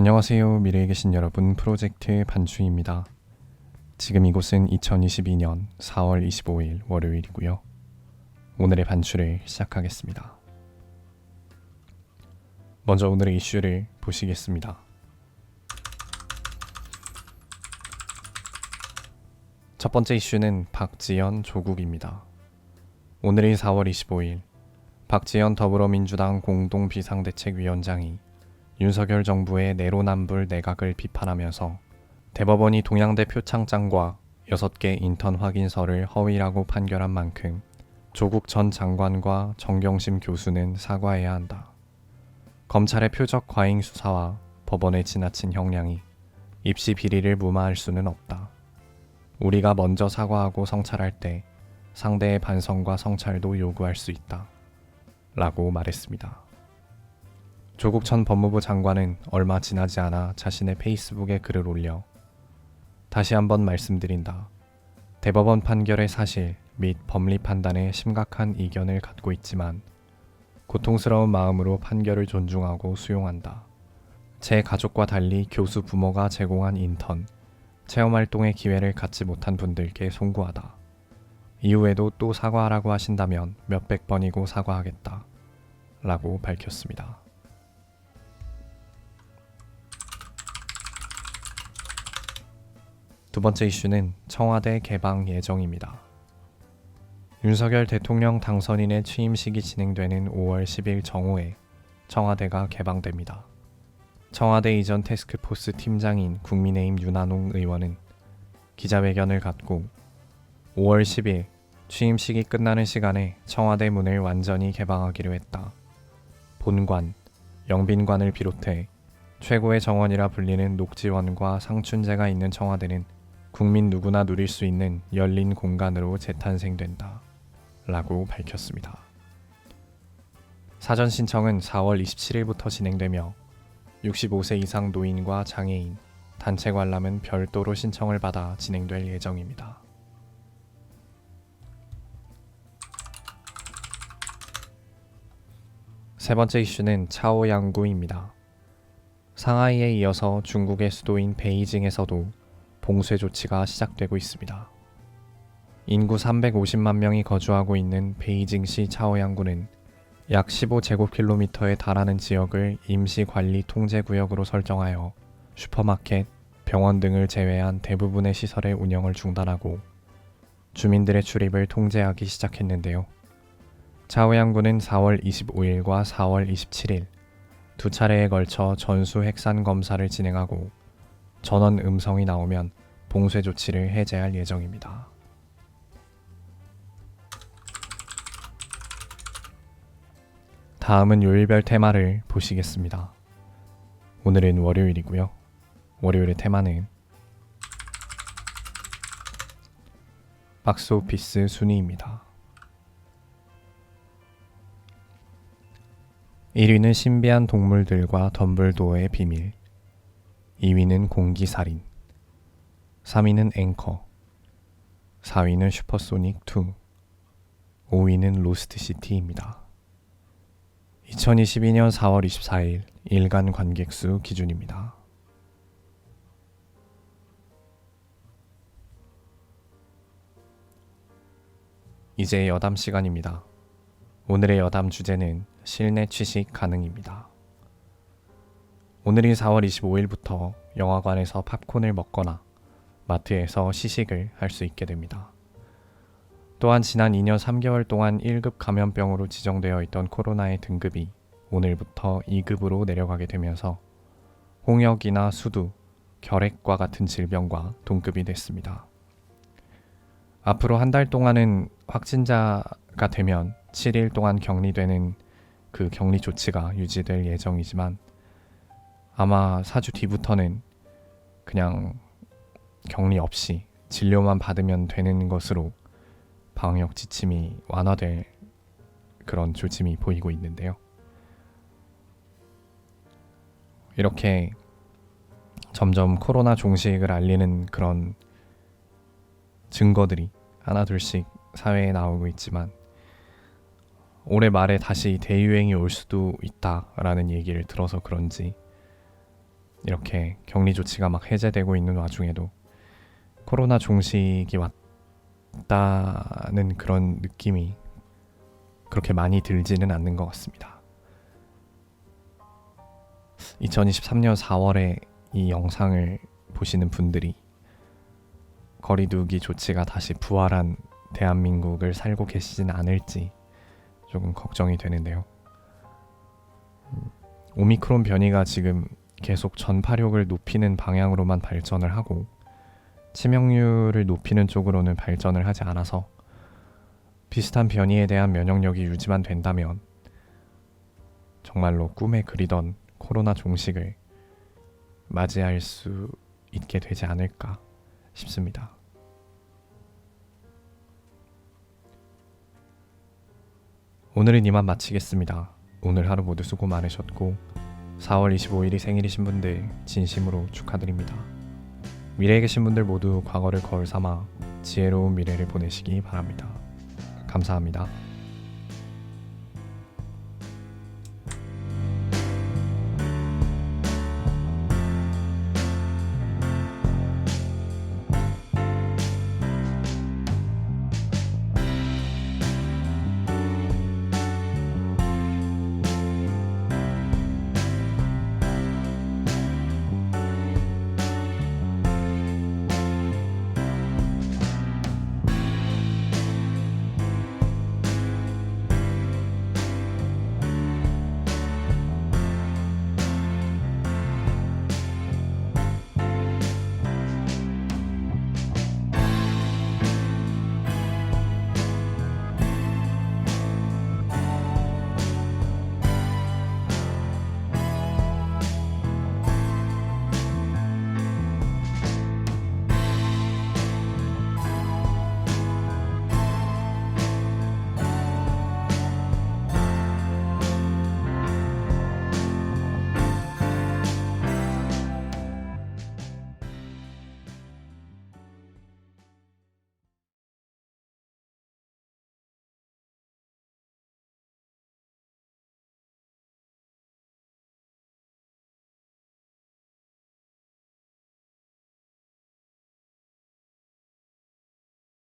안녕하세요. 미래에 계신 여러분. 프로젝트 반추입니다. 지금 이곳은 2022년 4월 25일 월요일이고요. 오늘의 반추를 시작하겠습니다. 먼저 오늘의 이슈를 보시겠습니다. 첫 번째 이슈는 박지연 조국입니다. 오늘이 4월 25일 박지연 더불어민주당 공동 비상대책위원장이 윤석열 정부의 내로남불 내각을 비판하면서 대법원이 동양대 표창장과 6개 인턴 확인서를 허위라고 판결한 만큼 조국 전 장관과 정경심 교수는 사과해야 한다. 검찰의 표적 과잉 수사와 법원의 지나친 형량이 입시 비리를 무마할 수는 없다. 우리가 먼저 사과하고 성찰할 때 상대의 반성과 성찰도 요구할 수 있다. 라고 말했습니다. 조국 전 법무부 장관은 얼마 지나지 않아 자신의 페이스북에 글을 올려 다시 한번 말씀드린다. 대법원 판결의 사실 및 법리 판단에 심각한 이견을 갖고 있지만 고통스러운 마음으로 판결을 존중하고 수용한다. 제 가족과 달리 교수 부모가 제공한 인턴, 체험 활동의 기회를 갖지 못한 분들께 송구하다. 이후에도 또 사과하라고 하신다면 몇백 번이고 사과하겠다. 라고 밝혔습니다. 두 번째 이슈는 청와대 개방 예정입니다. 윤석열 대통령 당선인의 취임식이 진행되는 5월 10일 정오에 청와대가 개방됩니다. 청와대 이전 테스크포스 팀장인 국민의힘 윤한홍 의원은 기자회견을 갖고 5월 10일 취임식이 끝나는 시간에 청와대 문을 완전히 개방하기로 했다. 본관, 영빈관을 비롯해 최고의 정원이라 불리는 녹지원과 상춘제가 있는 청와대는 국민 누구나 누릴 수 있는 열린 공간으로 재탄생된다. 라고 밝혔습니다. 사전 신청은 4월 27일부터 진행되며 65세 이상 노인과 장애인, 단체 관람은 별도로 신청을 받아 진행될 예정입니다. 세 번째 이슈는 차오양구입니다. 상하이에 이어서 중국의 수도인 베이징에서도 봉쇄 조치가 시작되고 있습니다. 인구 350만 명이 거주하고 있는 베이징시 차오양구는 약 15제곱킬로미터에 달하는 지역을 임시 관리 통제 구역으로 설정하여 슈퍼마켓, 병원 등을 제외한 대부분의 시설의 운영을 중단하고 주민들의 출입을 통제하기 시작했는데요. 차오양구는 4월 25일과 4월 27일 두 차례에 걸쳐 전수 핵산 검사를 진행하고 전원 음성이 나오면 봉쇄 조치를 해제할 예정입니다. 다음은 요일별 테마를 보시겠습니다. 오늘은 월요일이고요. 월요일의 테마는 박스 오피스 순위입니다. 1위는 신비한 동물들과 덤블도어의 비밀 2위는 공기살인 3위는 앵커 4위는 슈퍼소닉 2 5위는 로스트시티입니다. 2022년 4월 24일 일간 관객수 기준입니다. 이제 여담 시간입니다. 오늘의 여담 주제는 실내 취식 가능입니다. 오늘이 4월 25일부터 영화관에서 팝콘을 먹거나 마트에서 시식을 할 수 있게 됩니다. 또한 지난 2년 3개월 동안 1급 감염병으로 지정되어 있던 코로나의 등급이 오늘부터 2급으로 내려가게 되면서 홍역이나 수두, 결핵과 같은 질병과 동급이 됐습니다. 앞으로 한 달 동안은 확진자가 되면 7일 동안 격리되는 그 격리 조치가 유지될 예정이지만 아마 4주 뒤부터는 그냥 격리 없이 진료만 받으면 되는 것으로 방역 지침이 완화될 그런 조짐이 보이고 있는데요. 이렇게 점점 코로나 종식을 알리는 그런 증거들이 하나둘씩 사회에 나오고 있지만 올해 말에 다시 대유행이 올 수도 있다라는 얘기를 들어서 그런지 이렇게 격리 조치가 막 해제되고 있는 와중에도 코로나 종식이 왔다는 그런 느낌이 그렇게 많이 들지는 않는 것 같습니다. 2023년 4월에 이 영상을 보시는 분들이 거리두기 조치가 다시 부활한 대한민국을 살고 계시진 않을지 조금 걱정이 되는데요. 음, 오미크론 변이가 지금 계속 전파력을 높이는 방향으로만 발전을 하고 치명률을 높이는 쪽으로는 발전을 하지 않아서 비슷한 변이에 대한 면역력이 유지만 된다면 정말로 꿈에 그리던 코로나 종식을 맞이할 수 있게 되지 않을까 싶습니다. 오늘은 이만 마치겠습니다. 오늘 하루 모두 수고 많으셨고 4월 25일이 생일이신 분들 진심으로 축하드립니다. 미래에 계신 분들 모두 과거를 거울 삼아 지혜로운 미래를 보내시기 바랍니다. 감사합니다.